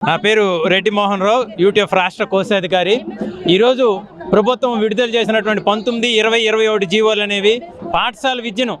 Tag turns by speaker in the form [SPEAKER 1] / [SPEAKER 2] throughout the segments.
[SPEAKER 1] నా పేరు రెడ్డి మోహన్ రావు యూటీఎఫ్ రాష్ట్ర కోశాధికారి. ఈరోజు ప్రభుత్వం విడుదల చేసినటువంటి పంతొమ్మిది ఇరవై ఇరవై ఒకటి జీవోలు అనేవి పాఠశాల విద్యను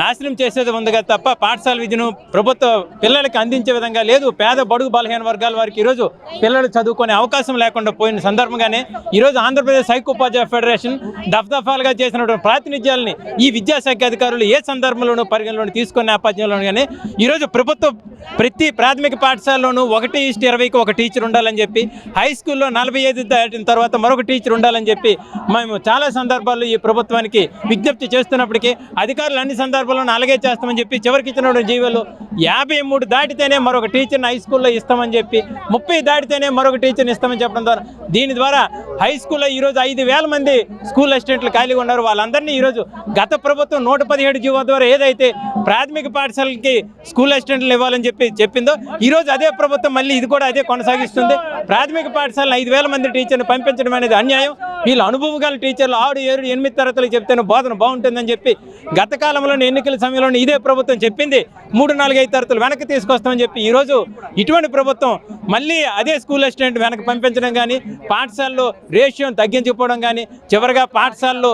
[SPEAKER 1] నాశనం చేసేది ఉంది కదా తప్ప పాఠశాల విద్యను ప్రభుత్వ పిల్లలకి అందించే విధంగా లేదు. పేద బడుగు బలహీన వర్గాల వారికి ఈరోజు పిల్లలు చదువుకునే అవకాశం లేకుండా పోయిన సందర్భంగానే ఈరోజు ఆంధ్రప్రదేశ్ ఐకోపాధ్యాయ ఫెడరేషన్ దఫదఫాలుగా చేసినటువంటి ప్రాతినిధ్యాలని ఈ విద్యాశాఖ అధికారులు ఏ సందర్భంలోనూ పరిగణలోనూ తీసుకునే నేపథ్యంలోనూ కానీ ఈరోజు ప్రభుత్వం ప్రతి ప్రాథమిక పాఠశాలలోనూ ఒకటి ఇష్ట ఇరవైకి ఒక టీచర్ ఉండాలని చెప్పి హై స్కూల్లో నలభై ఐదు దాటిన తర్వాత మరొక టీచర్ ఉండాలని చెప్పి మేము చాలా సందర్భాల్లో ఈ ప్రభుత్వానికి విజ్ఞప్తి చేస్తున్నప్పటికీ అధికారులు అన్ని సందర్భాల్లోనూ అలాగే చేస్తామని చెప్పి చివరికి ఇచ్చినటువంటి జీవోలు యాభై మూడు దాటితేనే మరొక టీచర్ని హై స్కూల్లో ఇస్తామని చెప్పి ముప్పై దాటితేనే మరొక టీచర్ని ఇస్తామని చెప్పడం ద్వారా దీని ద్వారా హై స్కూల్లో ఈరోజు ఐదు వేల మంది స్కూల్ అసిస్టెంట్లు ఖాళీగా ఉన్నారు. వాళ్ళందరినీ ఈరోజు గత ప్రభుత్వం నూట పదిహేడు జీవో ద్వారా ఏదైతే ప్రాథమిక పాఠశాలకి స్కూల్ అసిస్టెంట్లు ఇవ్వాలని చెప్పి చెప్పిందో ఈరోజు అదే ప్రభుత్వం మళ్ళీ ఇది కూడా అదే కొనసాగిస్తుంది. ప్రాథమిక పాఠశాల ఐదు వేల మంది టీచర్ని పంపించడం అనేది అన్యాయం. వీళ్ళు అనుభవం గల టీచర్లు ఆడు ఏడు ఎనిమిది తరగతులు చెప్తేనే బోధన బాగుంటుందని చెప్పి గత కాలంలోని ఎన్నికల సమయంలో ఇదే ప్రభుత్వం చెప్పింది. మూడు నాలుగు ఐదు తరగతులు వెనక్కి తీసుకొస్తామని చెప్పి ఈరోజు ఇటువంటి ప్రభుత్వం మళ్ళీ అదే స్కూల్ అసిస్టెంట్ వెనక్కి పంపించడం కానీ పాఠశాలలో రేషియో తగ్గించకపోవడం కానీ చివరిగా పాఠశాలలో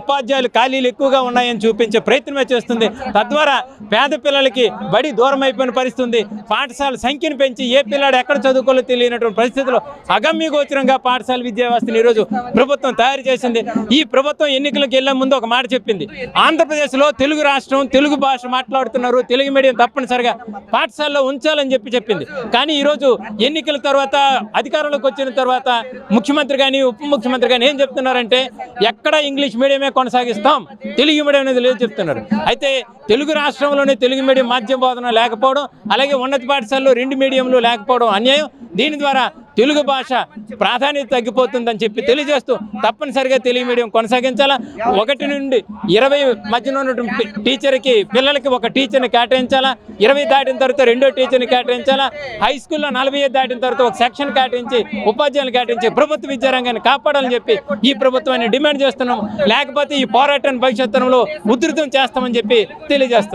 [SPEAKER 1] ఉపాధ్యాయులు ఖాళీలు ఎక్కువగా ఉన్నాయని చూపించే ప్రయత్నమే చేస్తుంది. తద్వారా పేద పిల్లలకి బడి దూరం అయిపోయిన పరిస్థితి ఉంది పాఠశాల సంఖ్యను పెంచి ఏ పిల్లాడు ఎక్కడ చదువుకోలో తెలియనటువంటి పరిస్థితిలో అగమ్యగోచరంగా పాఠశాల విద్యా వ్యవస్థను ఈరోజు ప్రభుత్వం తయారు చేసింది. ఈ ప్రభుత్వం ఎన్నికలకు వెళ్ళే ముందు ఒక మాట చెప్పింది. ఆంధ్రప్రదేశ్లో తెలుగు రాష్ట్రం తెలుగు భాష మాట్లాడుతున్నారు. తెలుగు మీడియం తప్పనిసరిగా పాఠశాలలో ఉంచాలని చెప్పి చెప్పింది. కానీ ఈరోజు ఎన్నికల తర్వాత అధికారంలోకి వచ్చిన తర్వాత ముఖ్యమంత్రి కానీ ఉప ముఖ్యమంత్రి కానీ ఏం చెప్తున్నారంటే ఎక్కడ ఇంగ్లీష్ మీడియమే కొనసాగిస్తాం తెలుగు మీడియం అనేది లేదు చెప్తున్నారు. అయితే తెలుగు రాష్ట్రంలోనే తెలుగు మీడియం మాధ్యమ బోధన లేకపోవడం అలాగే ఉన్నత పాఠశాలలో రెండు మీడియంలు లేకపోవడం అన్యాయం. దీని ద్వారా తెలుగు భాష ప్రాధాన్యత తగ్గిపోతుందని చెప్పి తెలియజేస్తూ తప్పనిసరిగా తెలుగు మీడియం కొనసాగించాలా? ఒకటి నుండి ఇరవై మధ్యన ఉన్నటువంటి టీచర్కి పిల్లలకి ఒక టీచర్ని కేటాయించాలా? ఇరవై దాటిన తర్వాత రెండో టీచర్ని కేటాయించాలా? హై స్కూల్లో నలభై ఐదు దాటిన తర్వాత ఒక సెక్షన్ కేటాయించి ఉపాధ్యాయులు కేటాయించి ప్రభుత్వ విద్యారంగాన్ని కాపాడాలని చెప్పి ఈ ప్రభుత్వాన్ని డిమాండ్ చేస్తున్నాం. లేకపోతే ఈ పోరాటాన్ని భవిష్యత్తులో ఉధృతం చేస్తామని చెప్పి తెలియజేస్తాం